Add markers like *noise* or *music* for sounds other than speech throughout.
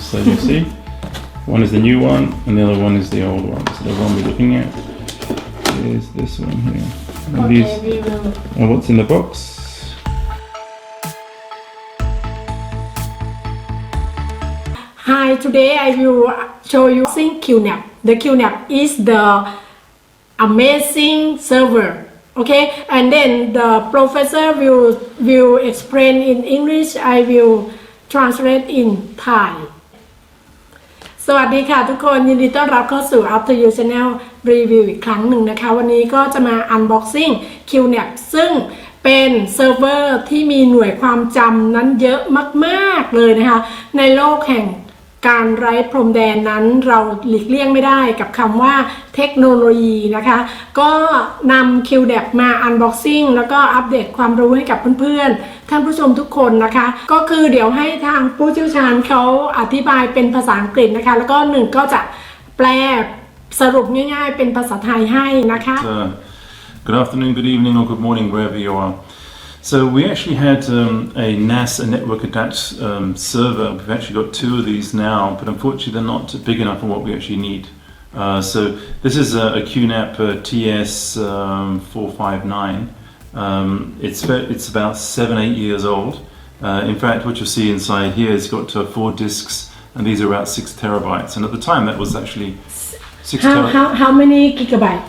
So you see, one is the new one, and the other one is the old one. So the one we're looking at is this one here. And these will. are oh, what's in the box. Hi, today I will show you using QNAP. The QNAP is the amazing server. Okay, and then the professor will will explain in English. I will translate in Thai. สวัสดีค่ะทุกคนยินดีต้อนรับเข้าสู่ After You Channel Review อีกครั้งหนึ่งนะคะ วันนี้ก็จะมา Unboxing QNAP ซึ่งเป็นเซิร์ฟเวอร์ที่มีหน่วยความจำนั้นเยอะมาก ๆ เลยนะคะ ในโลกแห่ง การไร้พรมแดนนั้นเราหลีกเลี่ยงไม่ได้กับคำว่าเทคโนโลยีนะคะ ก็นำ QNAP มา Unboxing แล้วก็อัปเดตความรู้ให้กับเพื่อนๆ ท่านผู้ชมทุกคนนะคะ ก็คือเดี๋ยวให้ทางผู้เชี่ยวชาญเขาอธิบายเป็นภาษาอังกฤษนะคะ แล้วก็หนึ่งก็จะแปลสรุปง่ายๆ เป็นภาษาไทยให้นะคะ Uh, good afternoon, good evening, or good morning, wherever you are. So we actually had um, a NAS, a network attached um, server. We've actually got two of these now, but unfortunately they're not big enough for what we actually need. Uh, so this is a, a QNAP uh, TS um, 459. Um, it's it's about seven eight years old. Uh, in fact, what you'll see inside here has got uh, four disks, and these are about six terabytes. And at the time, that was actually six how terabytes. how how many gigabyte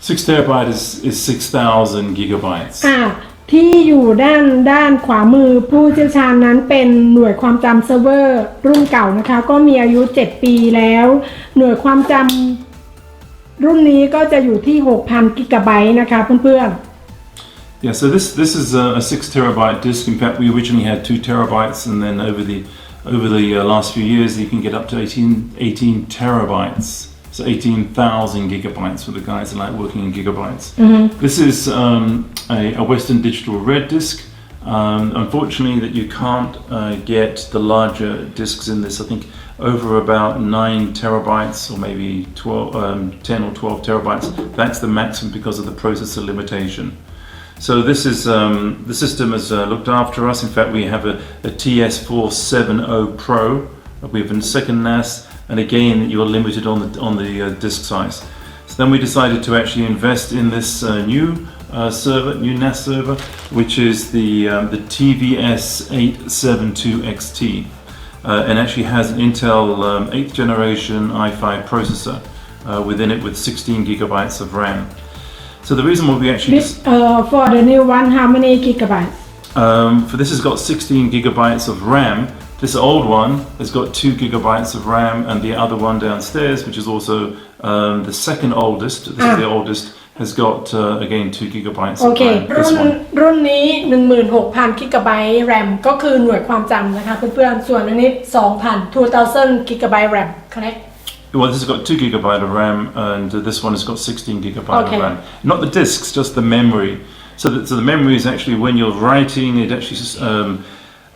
Six terabyte is, is 6,000 gigabytes. อ่า ที่อยู่ด้านด้านขวามือผู้เชี่ยวชาญนั้นเป็นหน่วยความจำเซิร์ฟเวอร์รุ่นเก่านะคะ ก็มีอายุ 7 ปีแล้ว หน่วยความจำรุ่นนี้ก็จะอยู่ที่ 6,000 กิกะไบต์นะคะเพื่อนๆ Yeah, so this, this is a, a six terabyte disk. In fact, we originally had two terabytes, and then over the over the uh, last few years, you can get up to 18, 18 terabytes. So 18,000 gigabytes for the guys that like working in gigabytes. This is um, a, a Western Digital Red disk. Um, unfortunately, that you can't uh, get the larger disks in this. I think over about nine terabytes, or maybe 12, um, 10 or 12 terabytes. That's the maximum because of the processor limitation. So this is um, the system has uh, looked after us. In fact, we have a, a TS470 Pro. We have a second NAS, and again, you're limited on the on the uh, disk size. So then we decided to actually invest in this uh, new uh, server, new NAS server, which is the um, the TVS 872XT, uh, and actually has an Intel um, 8th generation i5 processor uh, within it with 16 gigabytes of RAM. So the reason why we actually This uh, for the new one, how many gigabytes? um, for this has got 16 gigabytes of RAM. This old one has got two gigabytes of RAM, and the other one downstairs, which is also um, the second oldest, this Ah. is the oldest, has got uh, again two gigabytes โอ of เค RAM. รุ่ This น one. รุ่นนี้ 16,000กิกะไบต์ RAM ก็คือหน่วยความจำนะคะเพื่อนๆ ส่วนอันนี้ 2,000 2,000กิกะไบต์ RAM correct Well, this has got two gigabyte of RAM, and uh, this one has got 16 gigabyte Okay. of RAM. Not the disks, just the memory. So, the, so the memory is actually when you're writing, it actually um,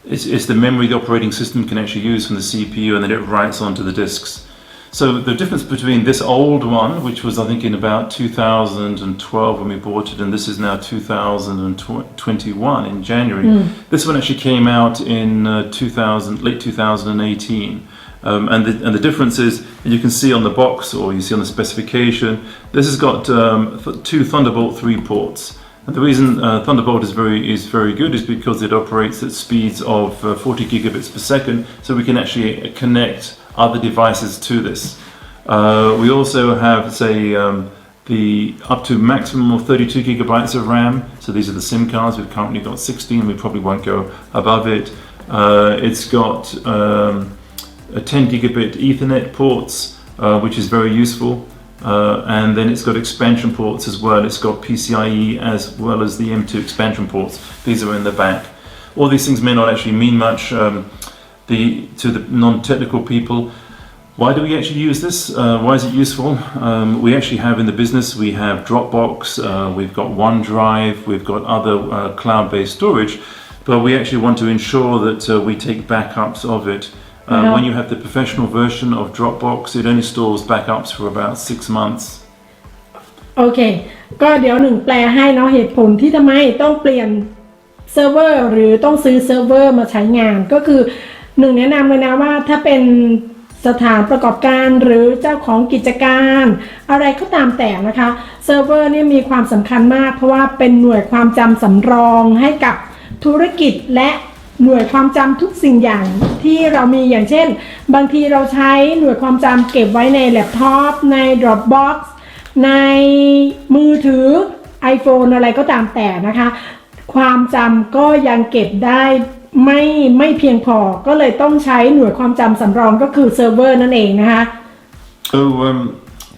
it's, it's the memory the operating system can actually use from the CPU, and then it writes onto the disks. So the difference between this old one, which was I think in about 2012 when we bought it, and this is now 2021 in January. This one actually came out in uh, 2000, late 2018. Um, and, the, and the difference is, and you can see on the box or you see on the specification, this has got um, th- two Thunderbolt 3 ports. The reason uh, Thunderbolt is very is very good is because it operates at speeds of uh, 40 gigabits per second, so we can actually uh, connect other devices to this. Uh, we also have, say, um, the up to maximum of 32 gigabytes of RAM. So these are the SIM cards. We've currently got 16. We probably won't go above it. Uh, it's got um, a 10 gigabit Ethernet ports, uh, which is very useful. Uh, and then it's got expansion ports as well. It's got PCIe as well as the M2 expansion ports. These are in the back. All these things may not actually mean much um, the, to the non-technical people. Why do we actually use this? Uh, why is it useful? Um, we actually have in the business, we have Dropbox, uh, we've got OneDrive, we've got other uh, cloud-based storage, but we actually want to ensure that uh, we take backups of it. Uh, Yeah. When you have the professional version of Dropbox, it only stores backups for about six months. โอเค ก็เดี๋ยวหนึ่งแปลให้เนาะเหตุผลที่ทำไมต้องเปลี่ยนเซิร์ฟเวอร์หรือต้องซื้อเซิร์ฟเวอร์มาใช้งาน ก็คือหนึ่งแนะนำเลยนะว่าถ้าเป็นสถานประกอบการหรือเจ้าของกิจการ อะไรก็ตามแต่นะคะเซิร์ฟเวอร์นี่มีความสำคัญมาก เพราะว่าเป็นหน่วยความจำสำรองให้กับธุรกิจและ หน่วยความจำทุกสิ่งอย่างที่เรามีอย่างเช่น บางทีเราใช้หน่วยความจำเก็บไว้ในแล็ปท็อปใน Dropbox ในมือถือ iPhone อะไรก็ตามแต่นะคะ ความจำก็ยังเก็บได้ไม่ไม่เพียงพอก็เลยต้องใช้หน่วยความจำสำรองก็คือเซิร์ฟเวอร์นั่นเองนะคะ So um,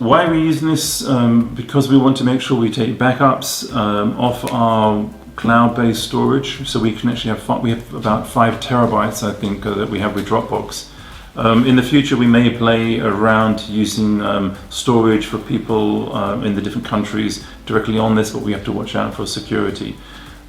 why are we using this? Um, because we want to make sure we take backups um, off our cloud-based storage, so we can actually have fi- we have about five terabytes, I think, uh, that we have with Dropbox. Um, in the future, we may play around using um, storage for people um, in the different countries directly on this, but we have to watch out for security.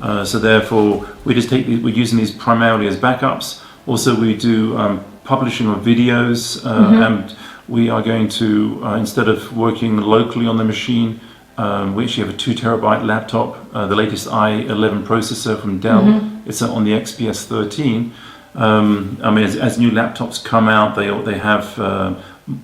Uh, so therefore, we just take the, we're using these primarily as backups. Also, we do um, publishing of videos, uh, and we are going to uh, instead of working locally on the machine, um, we actually have a two terabyte laptop, uh, the latest i11 processor from Dell. It's uh, on the XPS 13. Um, I mean, as, as new laptops come out, they they have uh,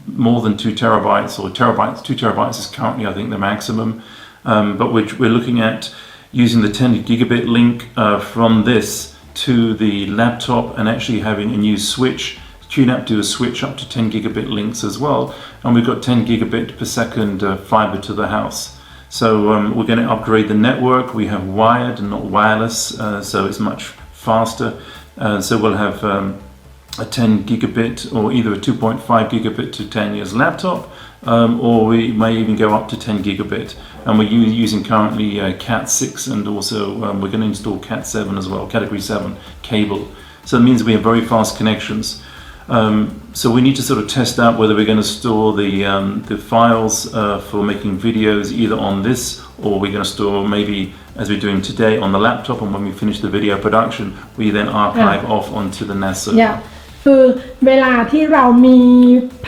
more than two terabytes or terabytes. Two terabytes is currently, I think, the maximum. Um, but we're, we're looking at using the 10 gigabit link uh, from this to the laptop and actually having a new switch. QNAP do a switch up to 10 gigabit links as well, and we've got 10 gigabit per second uh, fiber to the house. So um, we're going to upgrade the network. We have wired and not wireless, uh, so it's much faster. Uh, so we'll have um, a 10 gigabit or either a 2.5 gigabit to 10 years laptop, um, or we may even go up to 10 gigabit. And we're using currently uh, Cat 6 and also um, we're going to install Cat 7 as well, Category 7 cable. So it means we have very fast connections. Um, so we need to sort of test out whether we're going to store the um, the files uh, for making videos either on this or we're going to store maybe as we're doing today on the laptop and when we finish the video production we then archive off onto the NAS server. เนี่ยคือเวลาที่เรามี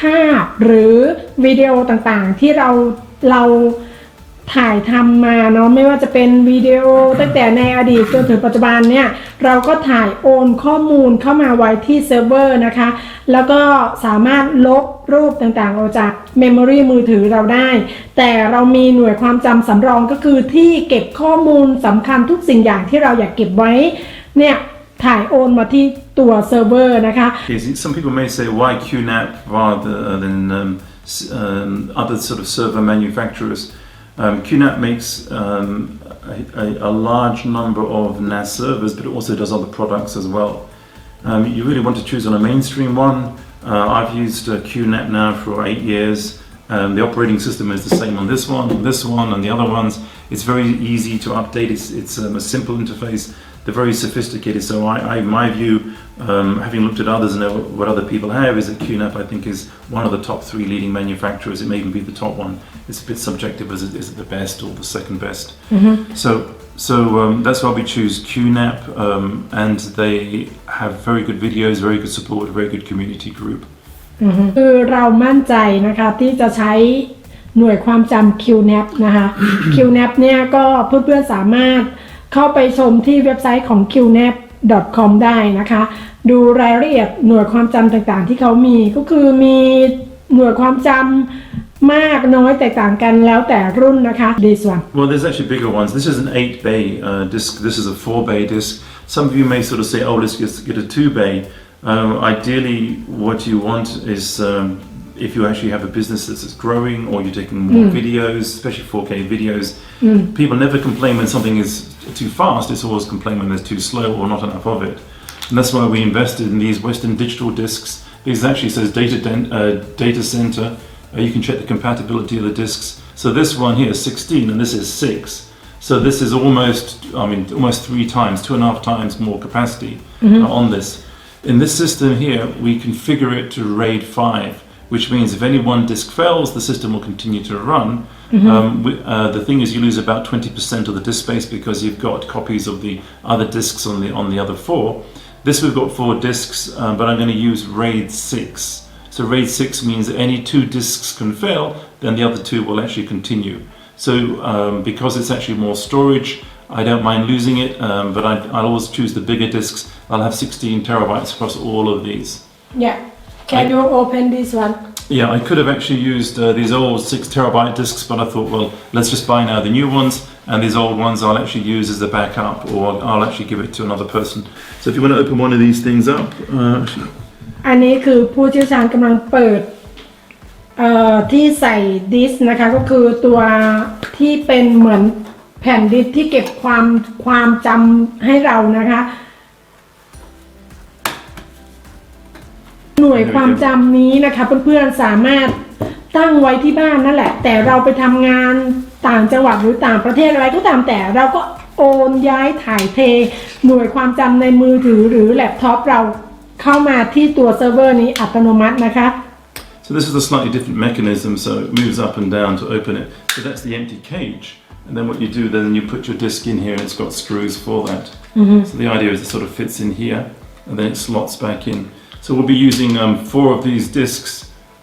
ภาพหรือวิดีโอต่างๆ ที่เราเรา ถ่ายทำมาเนาะไม่ว่าจะเป็นวิดีโอตั้งแต่ในอดีตจนถึงปัจจุบันเนี่ยเราก็ถ่ายโอนข้อมูลเข้ามาไว้ที่เซิร์ฟเวอร์นะคะ แล้วก็สามารถลบรูปต่างๆ ออกจากเมมโมรีมือถือเราได้ แต่เรามีหน่วยความจำสำรองก็คือที่เก็บข้อมูลสำคัญทุกสิ่งอย่างที่เราอยากเก็บไว้เนี่ยถ่ายโอนมาที่ตัวเซิร์ฟเวอร์นะคะ Some people may say, why QNAP rather than um, um, other sort of server manufacturers? Um, QNAP makes um, a, a, large number of NAS servers, but it also does other products as well. Um, you really want to choose on a mainstream one. Uh, I've used uh, QNAP now for eight years. Um, the operating system is the same on this one, on this one, and the other ones. It's very easy to update. It's, it's um, a simple interface They're very sophisticated. So I, I my view, um, having looked at others and know what other people have, is that QNAP I think is one of the top three leading manufacturers. It may even be the top one. It's a bit subjective. Is it, is it the best or the second best? So so um, that's why we choose QNAP, um, and they have very good videos, very good support, very good community group. คือเรามั่นใจนะคะที่จะใช้หน่วยความจำ QNAP นะคะ *coughs* QNAP เนี่ยก็เพื่อนๆสามารถ เข้าไปชมที่เว็บไซต์ของ qnap.com ได้นะคะ ดูรายละเอียดหน่วยความจำต่างๆ ที่เขามีก็คือมีหน่วยความจำมากน้อยแตกต่างกันแล้วแต่รุ่นนะคะ this one Well, there's actually bigger ones. This is an 8 bay uh, disc. This is a 4 bay disc. Some of you may sort of say, oh, let's just get a 2 bay. Um, ideally, what you want is um, if you actually have a business that's growing or you're taking more videos, especially 4K videos, people never complain when something is too fast. It's always complain when there's too slow or not enough of it. And that's why we invested in these Western Digital discs. This actually says data, den- uh, data center. Uh, you can check the compatibility of the discs. So this one here is 16 and this is 6. So this is almost, I mean, almost three times, two and a half times more capacity uh, on this. In this system here, we configure it to RAID 5, which means if any one disk fails, the system will continue to run. Um, we, uh, the thing is, you lose about 20% of the disk space because you've got copies of the other disks on the on the other four. This we've got four disks, um, but I'm going to use RAID 6. So RAID 6 means that any two disks can fail, then the other two will actually continue. So um, because it's actually more storage, I don't mind losing it, um, but I, I'll always choose the bigger discs. I'll have 16 terabytes across all of these. yeah can you open this one Yeah, I could have actually used uh, these old six terabyte discs, but I thought, well, let's just buy now the new ones, and these old ones I'll actually use as the backup, or I'll actually give it to another person. So if you want to open one of these things up, uh, actually, อันนี้คือผู้เชี่ยวชาญกำลังเปิดเอ่อที่ใส่ดิสก์นะคะก็คือตัวที่เป็นเหมือนแผ่นดิสก์ที่เก็บความความจำให้เรานะคะ หน่วยความจำนี้นะคะเพื่อนๆสามารถตั้งไว้ที่บ้านนั่นแหละ แต่เราไปทำงานต่างจังหวัดหรือต่างประเทศอะไรก็ตามแต่เราก็โอนย้ายถ่ายเท หน่วยความจำในมือถือหรือแล็ปท็อปเราเข้ามาที่ตัวเซิร์ฟเวอร์นี้อัตโนมัตินะคะ so this is a slightly different mechanism, so it moves up and down to open it. So that's the empty cage, and then what you do then you put your disc in here, and it's got screws for that. So the idea is it sort of fits in here, and then it slots back in. So we'll be using um, four of these discs.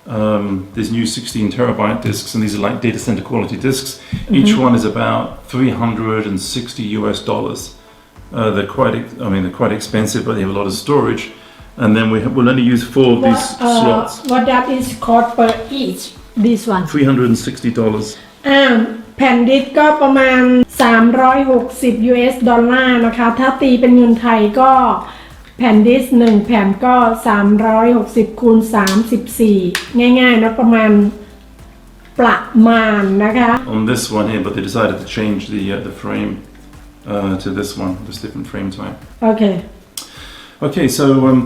Um, these new 16 terabyte discs, and these are like data center quality discs. Each one is about 360 US dollars. Uh, they're quite, ex- I mean, they're quite expensive, but they have a lot of storage. And then we ha- we'll only use four of these What, uh, slots. what that is cost per each this one 360 dollars. อ่าแผ่นดิสก์ก็ประมาณ 360 US ดอลลาร์นะคะ ถ้าตีเป็นเงินไทยก็ แผ่นดิสก์หนึ่งแผ่นก็ 360คูณ34 ง่ายๆนะประมาณประมาณนะคะ on this one here, but they decided to change the uh, the frame uh, to this one, this different frame type. โอเค Okay, so um,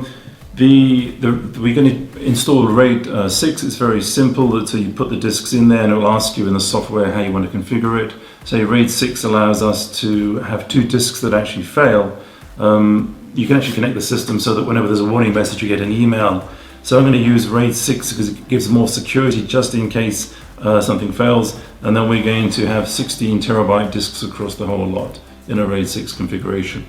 the, the we're going to install RAID uh, 6. It's very simple. So you put the disks in there, and it will ask you in the software how you want to configure it. So RAID 6 allows us to have two disks that actually fail. Um, you can actually connect the system so that whenever there's a warning message, you get an email. So I'm going to use RAID 6 because it gives more security just in case uh, something fails. And then we're going to have 16 terabyte disks across the whole lot in a RAID 6 configuration.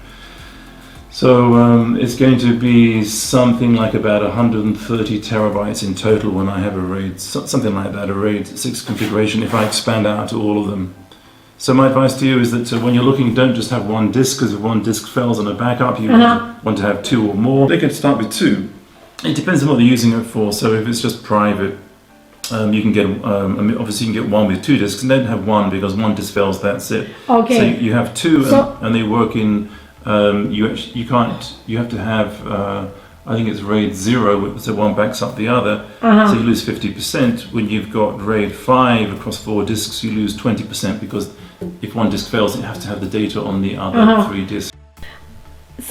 So um, it's going to be something like about 130 terabytes in total when I have a RAID, something like that, a RAID 6 configuration if I expand out to all of them. So my advice to you is that uh, when you're looking, don't just have one disk because if one disk fails on a backup, you Uh-huh. want to have two or more. They can start with two. It depends on what they're using it for. So if it's just private, um, you can get um, obviously you can get one with two disks, and don't have one because one disk fails. That's it. Okay. So you have two, So- and, and they work in. Um, you actually, you can't. You have to have. Uh, I think it's RAID zero, so one backs up the other. Uh-huh. So you lose fifty percent. When you've got RAID five across four disks, you lose twenty percent because if one disk fails, it has to have the data on the other Uh-huh. three disks.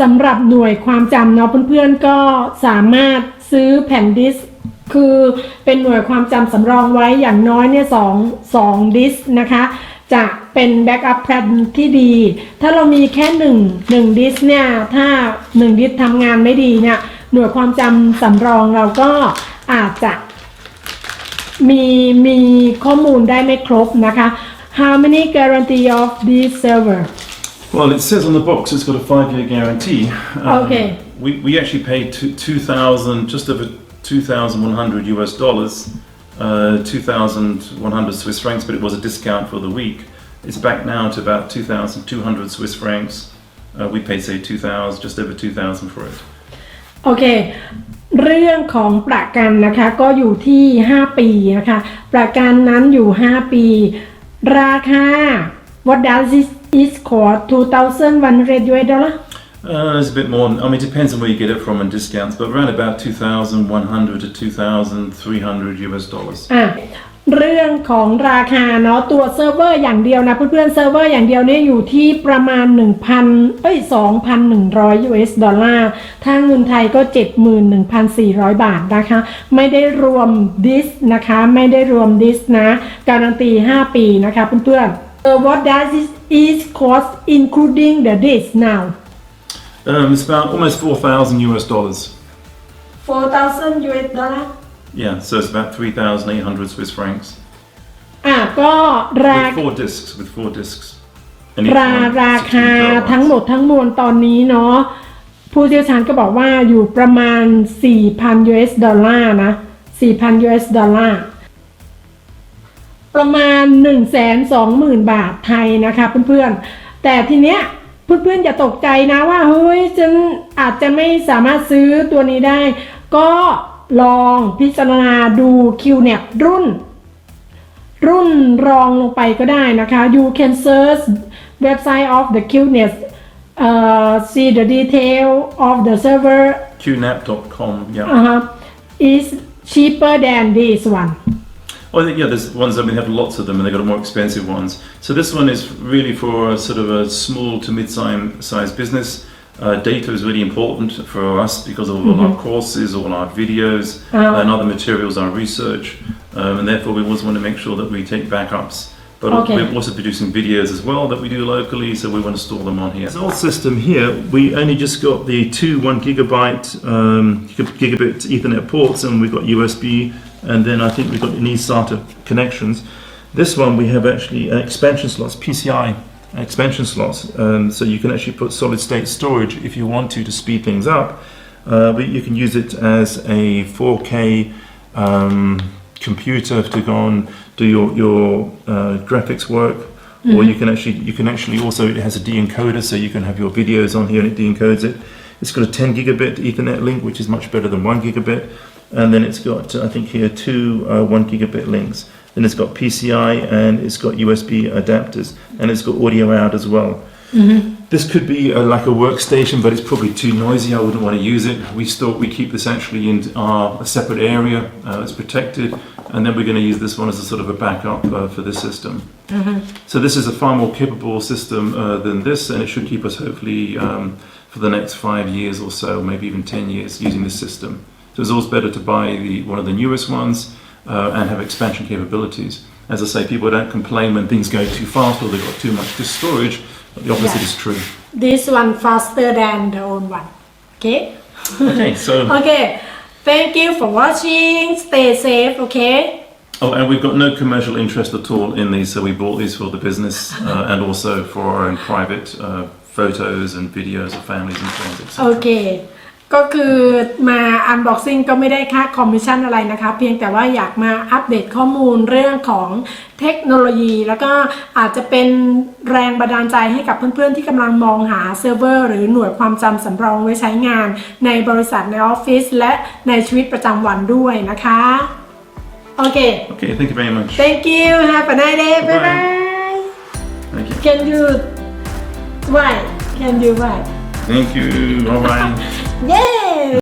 สำหรับหน่วยความจำเนาะเพื่อนๆก็สามารถซื้อแผ่นดิสก์คือเป็นหน่วยความจำสำรองไว้อย่างน้อยเนี่ยสองสองดิสก์นะคะ จะเป็นแบ็กอัพแพลนที่ดี ถ้าเรามีแค่หนึ่งหนึ่งดิสก์เนี่ย ถ้าหนึ่งดิสก์ทำงานไม่ดีเนี่ย หน่วยความจำสำรองเราก็อาจจะมีมีข้อมูลได้ไม่ครบนะคะ How many guarantee of this server Well, it says on the box it's got a five-year guarantee. Um, Okay. We, we actually paid two, 2,000, just over 2,100 US dollars, uh, 2,100 Swiss francs, but it was a discount for the week. It's back now to about 2,200 Swiss francs. Uh, we paid, say, 2,000, just over 2,000 for it. โอเค เรื่องของประกันนะคะก็อยู่ที่ 5 ปีนะคะ ประกันนั้นอยู่ 5 ปี ราคา what does this is cost 2,100 US dollar Uh, it's a bit more, I mean, it depends on where you get it from and discounts, but around about 2,100 to 2,300 US dollars. อะ เรื่องของราคาเนาะตัวเซิร์ฟเวอร์อย่างเดียวนะเพื่อนๆเซิร์ฟเวอร์อย่างเดียวเนี่ยอยู่ที่ประมาณ 1,000เอ้ย2,100 US ดอลลาร์ถ้าเงินไทยก็ 71,400 บาทนะคะ ไม่ได้รวมดิสนะคะ ไม่ได้รวมดิสนะการันตี 5 ปีนะคะเพื่อนๆ uh, What does this is cost including the disc now Um, it's about almost 4,000 US dollars. 4,000 US ดอลลาร์ Yeah, so it's about 3,800 Swiss francs. อะก็รา With four discs, with four discs. And each รา one รา 16คา terabytes. ทั้งหมดทั้งมวลตอนนี้เนาะผู้เชี่ยวชาญก็บอกว่าอยู่ประมาณ 4,000 US ดอลลาร์นะ 4,000 US ดอลลาร์ประมาณ 120,000 บาทไทยนะคะเพื่อนๆ แต่ทีเนี้ยเพื่อนๆอย่าตกใจนะว่าเฮ้ยฉันอาจจะไม่สามารถซื้อตัวนี้ได้ ก็ ลองพิจารณาดู QNAP รุ่น รุ่นรองลงไปก็ได้นะคะ you can search website of the QNAP uh, see the detail of the server qnap.com. Yeah. uh-huh, is cheaper than this one Well, yeah, there's ones that we have lots of them, and they've got more expensive ones. So this one is really for a sort of a small to mid-sized business. Uh, data is really important for us because of all our courses, all our videos, Ah. and other materials, our research, um, and therefore we always want to make sure that we take backups. But Okay. we're also producing videos as well that we do locally, so we want to store them on here. This old system here, we only just got the two one gigabyte um, gigabit Ethernet ports, and we've got USB, and then I think we've got an eSATA connections. This one we have actually uh, expansion slots, PCI expansion slots, um, so you can actually put solid state storage if you want to to speed things up. Uh, but you can use it as a 4K um, computer to go and do your your uh, graphics work, or you can actually you can actually also it has a de-encoder, so you can have your videos on here and it de-encodes it. It's got a 10 gigabit Ethernet link, which is much better than one gigabit, and then it's got I think here two uh, one gigabit links. Then it's got PCI and it's got USB adapters, and it's got audio out as well. This could be uh like a workstation, but it's probably too noisy. I wouldn't want to use it. We store, we keep this actually in our a separate area. Uh, it's protected, and then we're going to use this one as a sort of a backup uh, for this system. So this is a far more capable system uh, than this, and it should keep us hopefully um, for the next five years or so, maybe even ten years, using this system. So it's always better to buy the one of the newest ones uh, and have expansion capabilities. As I say, people don't complain when things go too fast or they've got too much disk storage. the opposite yeah. is true. This one faster than the old one. Okay. okay. *laughs* So. okay. Thank you for watching. Stay safe. Okay. Oh, and we've got no commercial interest at all in these, so we bought these for the business *laughs* uh, and also for our own private uh, photos and videos of families and friends, etc. Okay. ก็คือมาอันบ็อกซิ่งก็ไม่ได้ค่าคอมมิชชั่นอะไรนะคะ เพียงแต่ว่าอยากมาอัปเดตข้อมูลเรื่องของเทคโนโลยี แล้วก็อาจจะเป็นแรงบันดาลใจให้กับเพื่อนๆ ที่กำลังมองหาเซิร์ฟเวอร์หรือหน่วยความจำสำรองไว้ใช้งาน ในบริษัทในออฟฟิศและในชีวิตประจำวันด้วยนะคะ โอเค Okay, thank you very much. thank you have a nice day bye Bye. bye Thank you. can you why can you why Thank you. All Yay!